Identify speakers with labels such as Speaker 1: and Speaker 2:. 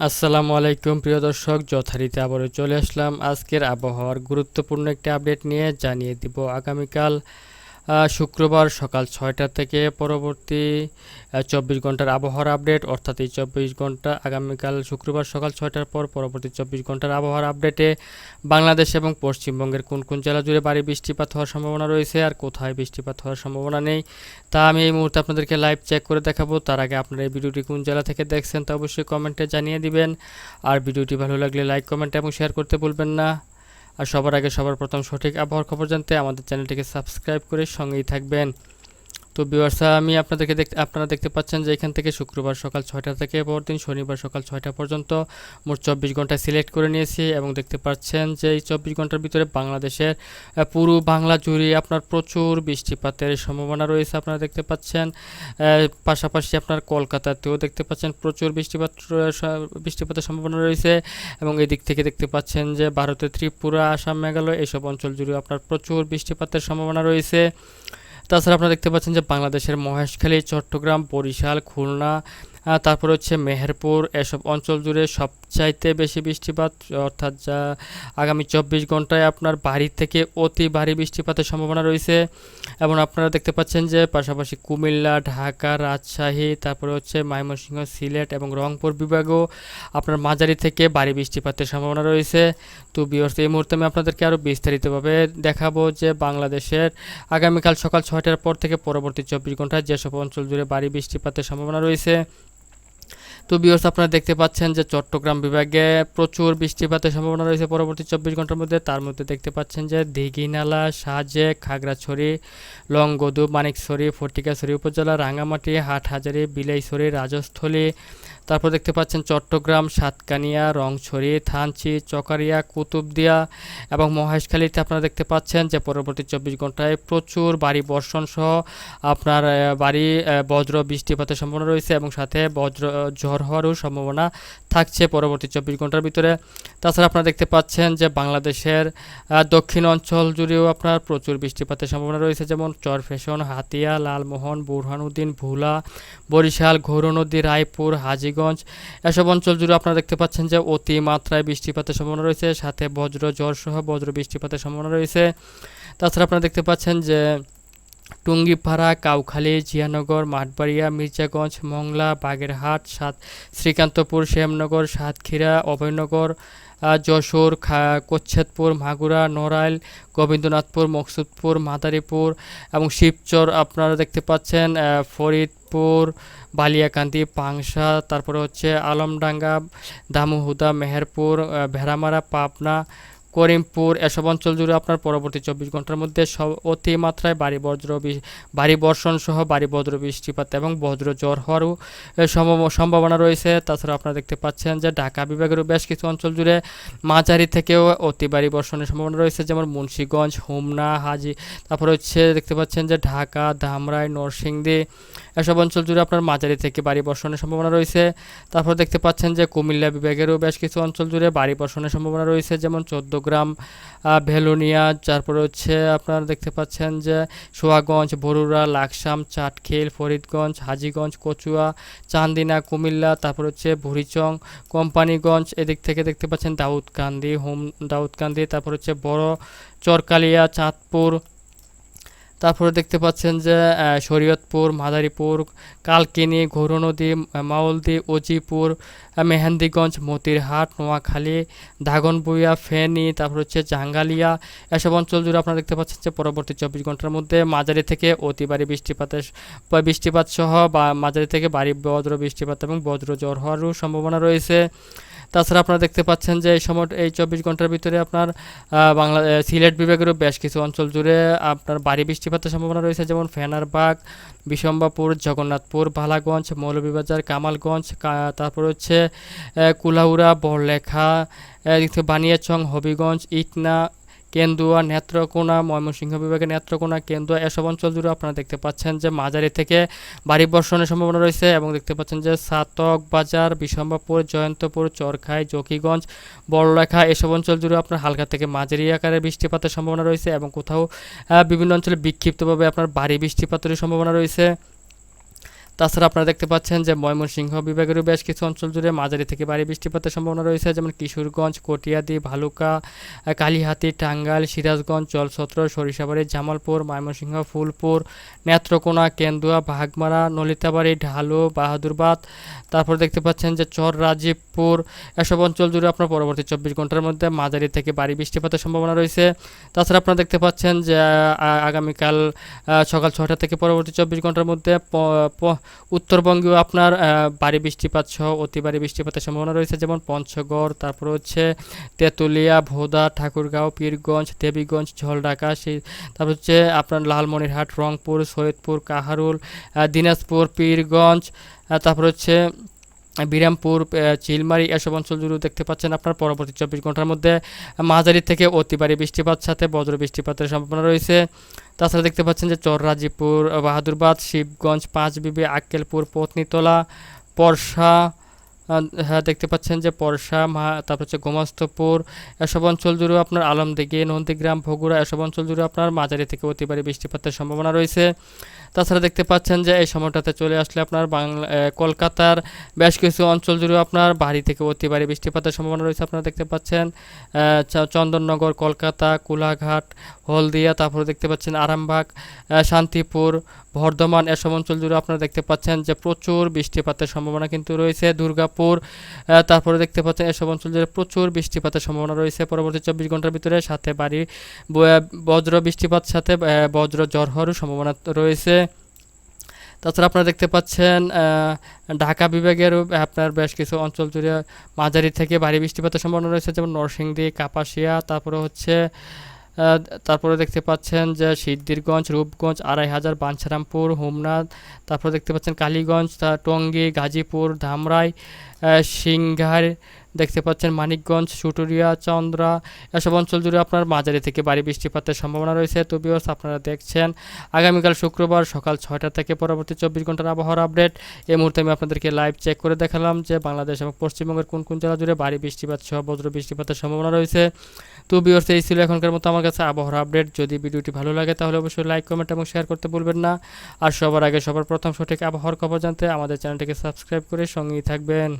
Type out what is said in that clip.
Speaker 1: আসসালামু আলাইকুম, প্রিয় দর্শক। যথারীতি আবারও চলে আসলাম আজকের আবহাওয়ার গুরুত্বপূর্ণ একটি আপডেট নিয়ে। জানিয়ে দিব, আগামীকাল শুক্রবার সকাল ছয়টা থেকে পরবর্তী চব্বিশ ঘণ্টার আবহাওয়ার আপডেট, অর্থাৎ এই চব্বিশ ঘণ্টা আগামীকাল শুক্রবার সকাল ছয়টার পর পরবর্তী চব্বিশ ঘণ্টার আবহাওয়ার আপডেটে বাংলাদেশ এবং পশ্চিমবঙ্গের কোন কোন জেলা জুড়ে ভারী বৃষ্টিপাত হওয়ার সম্ভাবনা রয়েছে আর কোথায় বৃষ্টিপাত হওয়ার সম্ভাবনা নেই, তা আমি এই মুহূর্তে আপনাদেরকে লাইভ চেক করে দেখাবো। তার আগে আপনারা এই ভিডিওটি কোন জেলা থেকে দেখছেন তা অবশ্যই কমেন্টে জানিয়ে দিবেন। আর ভিডিওটি ভালো লাগলে লাইক কমেন্ট এবং শেয়ার করতে ভুলবেন না। আর সবার আগে সবার প্রথম সঠিক আবহাওয়ার খবর জানতে আমাদের চ্যানেলটিকে সাবস্ক্রাইব করে সঙ্গেই থাকবেন। তো বিওয়ার্সা আমি আপনাদেরকে দেখতে আপনারা দেখতে পাচ্ছেন যে এখান থেকে শুক্রবার সকাল ছয়টা থেকে পরদিন শনিবার সকাল ছয়টা পর্যন্ত মোট চব্বিশ ঘণ্টা সিলেক্ট করে নিয়েছি এবং দেখতে পাচ্ছেন যে এই চব্বিশ ঘণ্টার ভিতরে বাংলাদেশের পুরো বাংলা জুড়ে আপনার প্রচুর বৃষ্টিপাতের সম্ভাবনা রয়েছে আপনারা দেখতে পাচ্ছেন। পাশাপাশি আপনার কলকাতাতেও দেখতে পাচ্ছেন প্রচুর বৃষ্টিপাত বৃষ্টিপাতের সম্ভাবনা রয়েছে এবং এদিক থেকে দেখতে পাচ্ছেন যে ভারতের ত্রিপুরা, আসাম, মেঘালয় এসব অঞ্চল জুড়ে আপনার প্রচুর বৃষ্টিপাতের সম্ভাবনা রয়েছে। তাছাড়া আপনারা দেখতে পাচ্ছেন যে বাংলাদেশের মহেশখালী চট্টগ্রাম বরিশাল খুলনা তারপর হচ্ছে মেহেরপুর, এসব অঞ্চল জুড়ে সবচাইতে বেশি বৃষ্টিপাত, অর্থাৎ যা আগামী চব্বিশ ঘন্টায় আপনার বাড়ি থেকে অতি ভারী বৃষ্টিপাতের সম্ভাবনা রয়েছে। এবং আপনারা দেখতে পাচ্ছেন যে পাশাপাশি কুমিল্লা, ঢাকা, রাজশাহী, তারপরে হচ্ছে ময়মনসিংহ, সিলেট এবং রংপুর বিভাগেও আপনার মাঝারি থেকে ভারী বৃষ্টিপাতের সম্ভাবনা রয়েছে। তো বিয়র্স এই মুহূর্তে আমি আপনাদেরকে আরও বিস্তারিতভাবে দেখাবো যে বাংলাদেশের আগামীকাল সকাল ছয়টার পর থেকে পরবর্তী চব্বিশ ঘন্টায় যেসব অঞ্চল জুড়ে ভারী বৃষ্টিপাতের সম্ভাবনা রয়েছে তো বিয়র্স আপনারা দেখতে পাচ্ছেন যে চট্টগ্রাম বিভাগে প্রচুর বৃষ্টিপাতের সম্ভাবনা রয়েছে পরবর্তী চব্বিশ ঘণ্টার মধ্যে। তার মধ্যে দেখতে পাচ্ছেন যে দিঘিনালা সাজে খাগড়াছড়ি, লংগদু, মানিকছড়ি, ফটিকাছড়ি উপজেলা রাঙামাটি হাটহাজারি, বিলাইছড়ি, রাজস্থলী। তারপর দেখতে পাচ্ছেন চট্টগ্রাম, সাতকানিয়া, রংছড়ি, থানচি, চকারিয়া, কুতুবদিয়া এবং মহেশখালীতে আপনারা দেখতে পাচ্ছেন যে পরবর্তী চব্বিশ ঘন্টায় প্রচুর বাড়ি বর্ষণ সহ আপনার বাড়ি বজ্র বৃষ্টিপাতের সম্ভাবনা রয়েছে এবং সাথে বজ্র ঝড় হওয়ারও সম্ভাবনা থাকছে পরবর্তী চব্বিশ ঘণ্টার ভিতরে। তাছাড়া আপনারা দেখতে পাচ্ছেন যে বাংলাদেশের দক্ষিণ অঞ্চল জুড়েও আপনার প্রচুর বৃষ্টিপাতের সম্ভাবনা রয়েছে, যেমন চরফেশন, হাতিয়া, লালমোহন, বুরহানুদ্দিন, ভুলা, বরিশাল, ঘৌরনদী, রায়পুর, হাজীগঞ্জ, এসব অঞ্চল জুড়ে আপনারা দেখতে পাচ্ছেন যে অতি মাত্রায় বৃষ্টিপাতের সম্ভাবনা রয়েছে। সাথে বজ্র ঝড় সহ বজ্র বৃষ্টিপাতের সম্ভাবনা রয়েছে। তাছাড়া আপনারা দেখতে পাচ্ছেন যে টুঙ্গিপাড়া, কাউখালী, জিয়ানগর, মাঠবাড়িয়া, মির্জাগঞ্জ, মংলা, বাগেরহাট, সাত শ্রীকান্তপুর, শ্যামনগর, সাতক্ষীরা, অভয়নগর যশোর কোচ্ছেদপুর, মাগুরা, নড়াইল, গোবিন্দনাথপুর, মকসুদপুর, মাদারীপুর এবং শিবচর আপনারা দেখতে পাচ্ছেন ফরিদপুর, বালিয়াকান্দি, পাংশা, তারপরে হচ্ছে আলমডাঙ্গা, দামুহুদা, মেহেরপুর ভেড়ামারা, পাবনা করিমপুর এসব অঞ্চল জুড়ে আপনার পরবর্তী চব্বিশ ঘণ্টার মধ্যে সব অতি মাত্রায় ভারী বজ্র ভারী বর্ষণ সহ ভারী বজ্র বৃষ্টিপাত এবং বজ্র জ্বর হওয়ারও সম্ভাবনা রয়েছে। তাছাড়া আপনারা দেখতে পাচ্ছেন যে ঢাকা বিভাগেরও বেশ কিছু অঞ্চল জুড়ে মাঝারি থেকেও অতি ভারী বর্ষণের সম্ভাবনা রয়েছে, যেমন মুন্সীগঞ্জ, হোমনা, হাজি। তারপর হচ্ছে দেখতে পাচ্ছেন যে ঢাকা, ধামরাই, নরসিংদী এসব অঞ্চল জুড়ে আপনার মাঝারি থেকে ভারী বর্ষণের সম্ভাবনা রয়েছে। তারপর দেখতে পাচ্ছেন যে কুমিল্লা বিভাগেরও বেশ কিছু অঞ্চল জুড়ে ভারী বর্ষণের সম্ভাবনা রয়েছে, যেমন চোদ্দগ্রাম আহ, ভেলোনিয়া তারপরে হচ্ছে আপনারা দেখতে পাচ্ছেন যে সোয়াগঞ্জ বরুড়া লাকসাম চাটখিল ফরিদগঞ্জ হাজিগঞ্জ কচুয়া চান্দিনা কুমিল্লা তারপর হচ্ছে বুড়িচং কোম্পানিগঞ্জ এদিক থেকে দেখতে পাচ্ছেন দাউদকান্দি হোম দাউদকান্দি তারপর হচ্ছে বড় চরকালিয়া চাঁদপুর তারপরে দেখতে পাচ্ছেন যে শরীয়তপুর, মাদারীপুর, কালকিনি, ঘৌরনদী মাওলদি অজিপুর মেহেন্দিগঞ্জ, মতিরহাট, নোয়াখালী দাগনবুইয়া ফেনী, তারপর হচ্ছে জাঙ্গালিয়া। এসব অঞ্চল জুড়ে আপনারা দেখতে পাচ্ছেন যে, পরবর্তী চব্বিশ ঘণ্টার মধ্যে মাঝারি থেকে অতি বৃষ্টিপাতের বৃষ্টিপাত সহ বা মাঝারি থেকে ভারী বজ্র বৃষ্টিপাত এবং বজ্র জ্বর হওয়ারও সম্ভাবনা রয়েছে। তাছাড়া আপনারা দেখতে পাচ্ছেন যে এই সময় এই চব্বিশ ঘণ্টার ভিতরে আপনার বাংলা সিলেট বিভাগেরও বেশ কিছু অঞ্চল জুড়ে আপনার বাড়ি বৃষ্টিপাতের সম্ভাবনা রয়েছে, যেমন ফেনারবাগ বিশম্বাপুর জগন্নাথপুর ভালাগঞ্জ মৌলভীবাজার, কামালগঞ্জ তারপর হচ্ছে কুলাউড়া, বড়লেখা বানিয়াচং, হবিগঞ্জ, ইটনা কেন্দুয়া নেত্রকোনা, ময়মনসিংহ বিভাগের নেত্রকোনা, কেন্দুয়া এসব অঞ্চল জুড়ে আপনারা দেখতে পাচ্ছেন যে মাঝারি থেকে ভারী বর্ষণের সম্ভাবনা রয়েছে এবং দেখতে পাচ্ছেন যে সাতক বাজার বিশম্বাপুর জয়ন্তপুর, চরখাই, জকিগঞ্জ, বড়লেখা এসব অঞ্চল জুড়ে আপনার হালকা থেকে মাঝারি আকারে বৃষ্টিপাতের সম্ভাবনা রয়েছে এবং কোথাও বিভিন্ন অঞ্চলে বিক্ষিপ্তভাবে আপনার ভারী বৃষ্টিপাতের সম্ভাবনা রয়েছে। তাছাড়া আপনারা দেখতে পাচ্ছেন যে ময়মনসিংহ বিভাগেরও বেশ কিছু অঞ্চল জুড়ে মাঝারি থেকে ভারী বৃষ্টিপাতের সম্ভাবনা রয়েছে, যেমন কিশোরগঞ্জ, কটিয়াদি, ভালুকা কালিহাতি, টাঙ্গাইল, সিরাজগঞ্জ জলছত্র সরিষাবাড়ি, জামালপুর, ময়মনসিংহ, ফুলপুর, নেত্রকোনা, কেন্দুয়া, বাঘমারা, নলিতাবাড়ি, ঢালু, বাহাদুরবাদ। তারপর দেখতে পাচ্ছেন যে চর, রাজীবপুর, এসব অঞ্চল জুড়ে আপনার পরবর্তী চব্বিশ ঘণ্টার মধ্যে মাঝারি থেকে ভারী বৃষ্টিপাতের সম্ভাবনা রয়েছে। তাছাড়া আপনারা দেখতে পাচ্ছেন যে আগামীকাল সকাল ছটা থেকে পরবর্তী চব্বিশ ঘণ্টার মধ্যে উত্তরবঙ্গেও আপনার বাড়ি ভারী বৃষ্টিপাত সহ অতি ভারী বৃষ্টিপাতের সম্ভাবনা রয়েছে, যেমন পঞ্চগড়, তারপর হচ্ছে তেঁতুলিয়া, ভোদা, ঠাকুরগাঁও, পীরগঞ্জ, দেবীগঞ্জ ঝলডাকা সেই, তারপর হচ্ছে আপনার লালমনিরহাট, রংপুর, সৈয়দপুর, কাহারুল দিনাজপুর, পীরগঞ্জ তারপর হচ্ছে বিরামপুর চিলমারি এসব অঞ্চল জুড়ে দেখতে পাচ্ছেন আপনার পরবর্তী চব্বিশ ঘণ্টার মধ্যে মাঝারি থেকে অতি ভারী বৃষ্টিপাত, সাথে বজ্র বৃষ্টিপাতের সম্ভাবনা রয়েছে। তাছাড়া দেখতে পাচ্ছেন যে চররাজিপুর, বাহাদুরবাদ, শিবগঞ্জ, পাঁচবিবি, আক্কেলপুর, পত্নীতলা, পরশা হ্যাঁ দেখতে পাচ্ছেন যে পরশা, মা, তারপর হচ্ছে গোমাস্তপুর, এসব অঞ্চল জুড়েও আপনার আলমদিঘি, নন্দীগ্রাম ভগুড়া এসব অঞ্চল জুড়ে আপনার মাঝারি থেকে অতি ভারী বৃষ্টিপাতের সম্ভাবনা রয়েছে। তাছাড়া দেখতে পাচ্ছেন যে এই সময়টাতে চলে আসলে আপনার বাংলা কলকাতার বেশ কিছু অঞ্চল জুড়েও আপনার ভারী থেকে অতি বৃষ্টিপাতের সম্ভাবনা রয়েছে আপনারা দেখতে পাচ্ছেন। চন্দননগর, কলকাতা, কোলাঘাট, হলদিয়া, তারপরে দেখতে পাচ্ছেন আরামবাগ শান্তিপুর, বর্ধমান, এসব অঞ্চল জুড়ে আপনারা দেখতে পাচ্ছেন যে প্রচুর বৃষ্টিপাতের সম্ভাবনা কিন্তু রয়েছে। দুর্গাপুর আহ, তারপরে দেখতে পাচ্ছেন এসব অঞ্চল জুড়ে প্রচুর বৃষ্টিপাতের সম্ভাবনা রয়েছে। পরবর্তী চব্বিশ ঘণ্টার ভিতরে সাথে বাড়ি বজ্র বৃষ্টিপাত সাথে বজ্র জ্বর ঝড় সম্ভাবনা রয়েছে। তাছাড়া আপনারা দেখতে পাচ্ছেন ঢাকা বিভাগের আপনার বেশ কিছু অঞ্চল জুড়ে মাঝারি থেকে ভারী বৃষ্টিপাতের সম্ভাবনা রয়েছে যেমন নরসিংদী কাপাসিয়া তারপরে হচ্ছে তারপরে দেখতে পাচ্ছেন যে সিদ্ধিরগঞ্জ, রূপগঞ্জ আড়াই হাজার বাঞ্ছারামপুর, হোমনাথ, তারপরে দেখতে পাচ্ছেন কালীগঞ্জ টঙ্গী, গাজীপুর, ধামরাই সিংঘার দেখতে পাচ্ছেন মানিকগঞ্জ, সুটুরিয়া, চন্দ্রা, এসব অঞ্চল জুড়ে আপনার মাঝারি থেকে ভারী বৃষ্টিপাতের সম্ভাবনা রয়েছে। তো আপনারা দেখছেন, আগামীকাল শুক্রবার সকাল ছয়টা থেকে পরবর্তী চব্বিশ ঘণ্টার আবহাওয়ার আপডেট। এই মুহূর্তে আমি আপনাদেরকে লাইভ চেক করে দেখালাম যে বাংলাদেশ এবং পশ্চিমবঙ্গের কোন কোন জেলা জুড়ে ভারী বৃষ্টিপাত সহ বজ্র বৃষ্টিপাতের সম্ভাবনা রয়েছে। তো বিয়র্স এই ছিল এখনকার মতো আমার কাছে আবহাওয়ার আপডেট। যদি ভিডিওটি ভালো লাগে তাহলে অবশ্যই লাইক কমেন্ট এবং শেয়ার করতে ভুলবেন না। আর সবার আগে সবার প্রথম সঠিক আবহাওয়ার খবর জানতে আমাদের চ্যানেলটিকে সাবস্ক্রাইব করে সঙ্গেই থাকবেন।